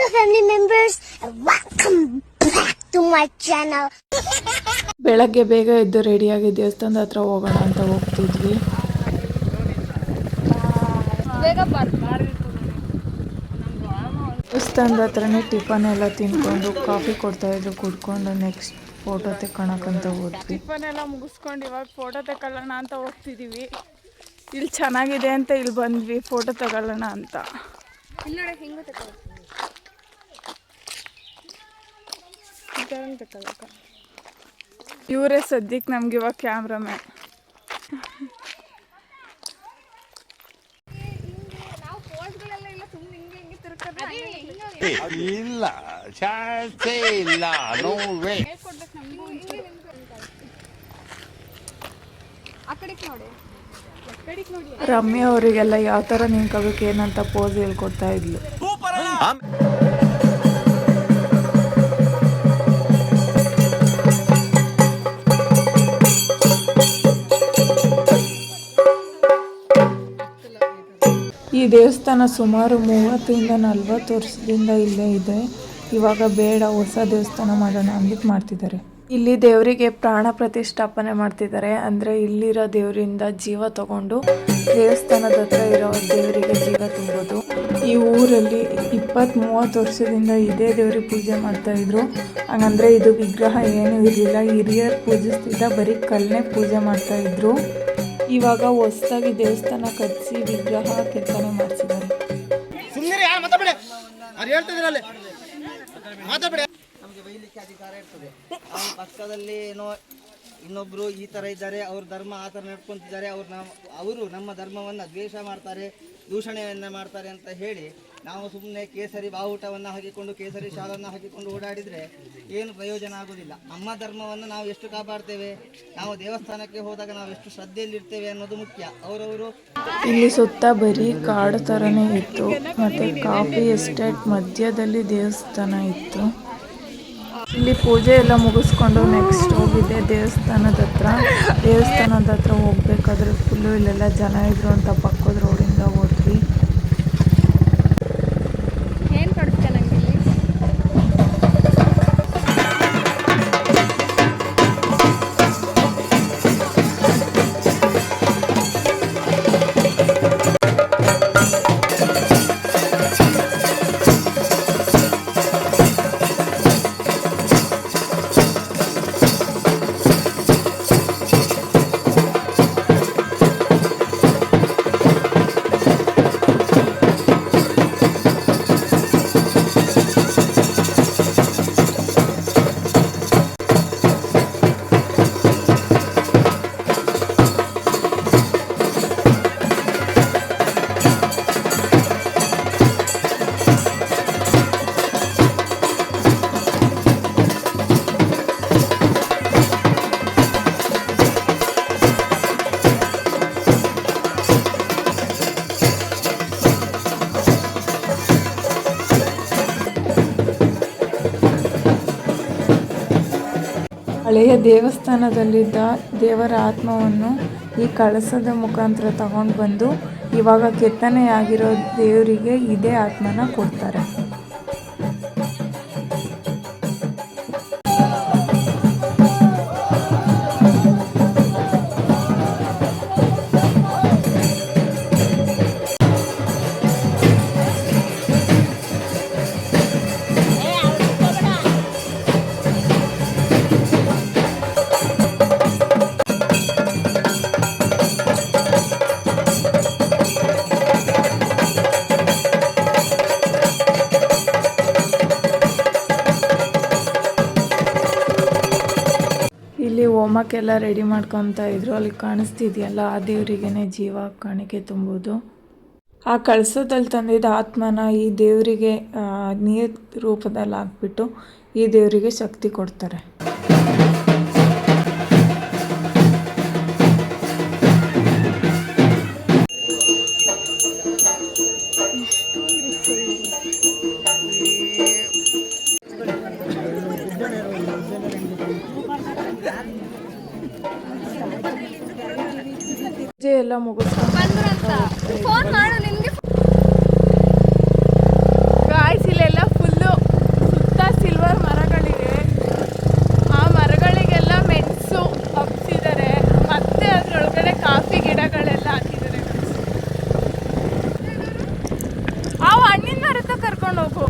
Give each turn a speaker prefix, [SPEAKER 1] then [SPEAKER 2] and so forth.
[SPEAKER 1] Hello, family members, and welcome back to my channel.
[SPEAKER 2] ಬೆಳಗ್ಗೆ ಬೇಗ ಎದ್ದು ರೆಡಿಯಾಗಿ ದೇವಸ್ಥಾನದ ಹತ್ರ ಹೋಗೋಣ ಅಂತ ಹೋಗ್ತಿದ್ವಿ. ದೇವಸ್ಥಾನದ ಹತ್ರನೇ ಟಿಫನ್ ಎಲ್ಲ ತಿನ್ಕೊಂಡು ಕಾಫಿ ಕೊಡ್ತಾ ಇದ್ರು ಕುಡ್ಕೊಂಡು ನೆಕ್ಸ್ಟ್ ಫೋಟೋ ತೆಕ್ಕೊಳಕಂತ ಹೋದ್ವಿ.
[SPEAKER 3] ಟಿಫನ್ ಎಲ್ಲ ಮುಗಿಸ್ಕೊಂಡು ಇವಾಗ ಫೋಟೋ ತೆಕ್ಕೊಳ್ಳೋಣ ಅಂತ ಹೋಗ್ತಿದ್ದೀವಿ
[SPEAKER 2] ಇಲ್ಲಿ ಚೆನ್ನಾಗಿದೆ ಅಂತ ಇಲ್ಲಿ ಬಂದ್ವಿ ಫೋಟೋ ತಗೊಳ್ಳೋಣ ಅಂತ. ಇವರೇ ಸದ್ಯಕ್ಕೆ ನಮ್ಗೆ ಇವಾಗ ಕ್ಯಾಮ್ರಾಮ್ಯಾನ್
[SPEAKER 4] ಇಲ್ಲ ಚಾನ್ಸೇ ಇಲ್ಲ ನೋ ವೇ
[SPEAKER 2] ರಮ್ಯಾ ಅವರಿಗೆಲ್ಲ ಯಾವ ಥರ ನಿಂತ್ಕೋಬೇಕು ಏನಂತ ಪೋಸ್ ಹೇಳ್ಕೊಡ್ತಾ ಇದ್ಲು. ಈ ದೇವಸ್ಥಾನ ಸುಮಾರು ಮೂವತ್ತರಿಂದ ನಲವತ್ತು ವರ್ಷದಿಂದ ಇಲ್ಲೇ ಇದೆ. ಇವಾಗ ಬೇಡ, ಹೊಸ ದೇವಸ್ಥಾನ ಮಾಡೋಣ ಅಂದ್ಬಿಟ್ಟು ಮಾಡ್ತಿದ್ದಾರೆ. ಇಲ್ಲಿ ದೇವರಿಗೆ ಪ್ರಾಣ ಪ್ರತಿಷ್ಠಾಪನೆ ಮಾಡ್ತಿದ್ದಾರೆ. ಅಂದರೆ ಇಲ್ಲಿರೋ ದೇವರಿಂದ ಜೀವ ತಗೊಂಡು ದೇವಸ್ಥಾನದ ಹತ್ರ ಇರೋ ದೇವರಿಗೆ ಜೀವ ತುಂಬೋದು. ಈ ಊರಲ್ಲಿ ಇಪ್ಪತ್ತ್ ಮೂವತ್ತು ವರ್ಷದಿಂದ ಇದೇ ದೇವರಿಗೆ ಪೂಜೆ ಮಾಡ್ತಾ ಇದ್ರು. ಹಂಗಂದ್ರೆ ಇದು ವಿಗ್ರಹ ಏನೂ ಇರಲಿಲ್ಲ. ಹಿರಿಯರು ಪೂಜಿಸ್ತಿದ್ದ ಬರೀ ಕಲ್ಲನ್ನೇ ಪೂಜೆ ಮಾಡ್ತಾ ಇದ್ರು. ಇವಾಗ ಹೊಸದಾಗಿ ದೇವಸ್ಥಾನ ಕಟ್ಟಿಸಿ ವಿಗ್ರಹ ಕೆತ್ತನೆ ಮಾಡಿಸಿದ್ದಾರೆ.
[SPEAKER 5] ಸುಮ್ಮನೆ ಯಾರು ಮಾತಾಡ್ಬೇಡಿ. ಅವ್ರು ಹೇಳ್ತಿದ್ರಲ್ಲಿ. ಮಾತಾಡ್ಬೇಡಿ. ನಮಗೆ ಬೈಲಿಕ್ಕೆ ಅಧಿಕಾರ ಇರ್ತದೆ. ಅವ್ರ ಪಕ್ಕದಲ್ಲಿ ಏನೋ ಇನ್ನೊಬ್ರು ಈ ತರ ಇದ್ದಾರೆ ಅವ್ರ ಧರ್ಮ ಆ ಥರ ನಡ್ಕೊಂತಿದ್ದಾರೆ ಅವ್ರು ನಮ್ಮ ಅವರು ನಮ್ಮ ಧರ್ಮವನ್ನು ದ್ವೇಷ ಮಾಡ್ತಾರೆ ದೂಷಣೆಯನ್ನ ಮಾಡ್ತಾರೆ ಅಂತ ಹೇಳಿ ನಾವು ಸುಮ್ಮನೆ ಕೇಸರಿ ಬಾವುಟವನ್ನು ಹಾಕಿಕೊಂಡು, ಕೇಸರಿ ಶಾಲನ್ನು ಹಾಕಿಕೊಂಡು ಓಡಾಡಿದರೆ ಏನು ಪ್ರಯೋಜನ ಆಗೋದಿಲ್ಲ. ನಮ್ಮ ಧರ್ಮವನ್ನು ನಾವು ಎಷ್ಟು ಕಾಪಾಡ್ತೇವೆ? ನಾವು ದೇವಸ್ಥಾನಕ್ಕೆ ಹೋದಾಗ ನಾವು ಎಷ್ಟು ಶ್ರದ್ಧೆಯಲ್ಲಿರ್ತೇವೆ ಅನ್ನೋದು ಮುಖ್ಯ. ಅವರವರು
[SPEAKER 2] ಇಲ್ಲಿ ಸುತ್ತ ಬರೀ ಕಾಡು ಥರನೇ ಇತ್ತು. ಮತ್ತು ಕಾಫಿ ಎಸ್ಟೇಟ್ ಮಧ್ಯದಲ್ಲಿ ದೇವಸ್ಥಾನ ಇತ್ತು. ಇಲ್ಲಿ ಪೂಜೆ ಎಲ್ಲ ಮುಗಿಸ್ಕೊಂಡು ನೆಕ್ಸ್ಟ್ ಹೋಗಿದ್ದೆ ದೇವಸ್ಥಾನದ ಹತ್ರ. ದೇವಸ್ಥಾನದ ಹತ್ರ ಹೋಗ್ಬೇಕಾದ್ರೆ ಫುಲ್ಲು ಇಲ್ಲೆಲ್ಲ ಜನ ಇದ್ರು ಅಂತ ಪಕ್ಕದ ರೋಡಿಂದ ಹಳೆಯ ದೇವಸ್ಥಾನದಲ್ಲಿದ್ದ ದೇವರ ಆತ್ಮವನ್ನು ಈ ಕಳಸದ ಮುಖಾಂತರ ತಗೊಂಡು ಬಂದು ಇವಾಗ ಕೆತ್ತನೆಯಾಗಿರೋ ದೇವರಿಗೆ ಇದೇ ಆತ್ಮನ ಕೊಡ್ತಾರೆ. ಇಲ್ಲಿ ಹೋಮಕ್ಕೆಲ್ಲ ರೆಡಿ ಮಾಡ್ಕೊತಾ ಇದ್ರು. ಅಲ್ಲಿ ಕಾಣಿಸ್ತಿದೆಯಲ್ಲ, ಆ ದೇವರಿಗೆನೆ ಜೀವ ಕಾಣಿಕೆ ತುಂಬೋದು. ಆ ಕಳಸದಲ್ಲಿ ತಂದಿದ್ದ ಆತ್ಮನ ಈ ದೇವರಿಗೆ ನೀರು ರೂಪದಲ್ಲಿ ಹಾಕ್ಬಿಟ್ಟು ಈ ದೇವರಿಗೆ ಶಕ್ತಿ ಕೊಡ್ತಾರೆ. ಪೂಜೆ ಎಲ್ಲ
[SPEAKER 3] ಗಾಯ್ಸ್ ಇಲ್ಲೆಲ್ಲ ಫುಲ್ಲು ಸುತ್ತ ಸಿಲ್ವರ್ ಮರಗಳಿವೆ. ಆ ಮರಗಳಿಗೆಲ್ಲ ಮೆಣಸು ಹಬ್ಸಿದ್ದಾರೆ. ಮತ್ತೆ ಅದ್ರೊಳಗಡೆ ಕಾಫಿ ಗಿಡಗಳೆಲ್ಲ ಹಾಕಿದ್ದಾರೆ ಅವು ಹಣ್ಣಿನ ಮರಕ್ಕೆ ಕರ್ಕೊಂಡು ಹೋಗು.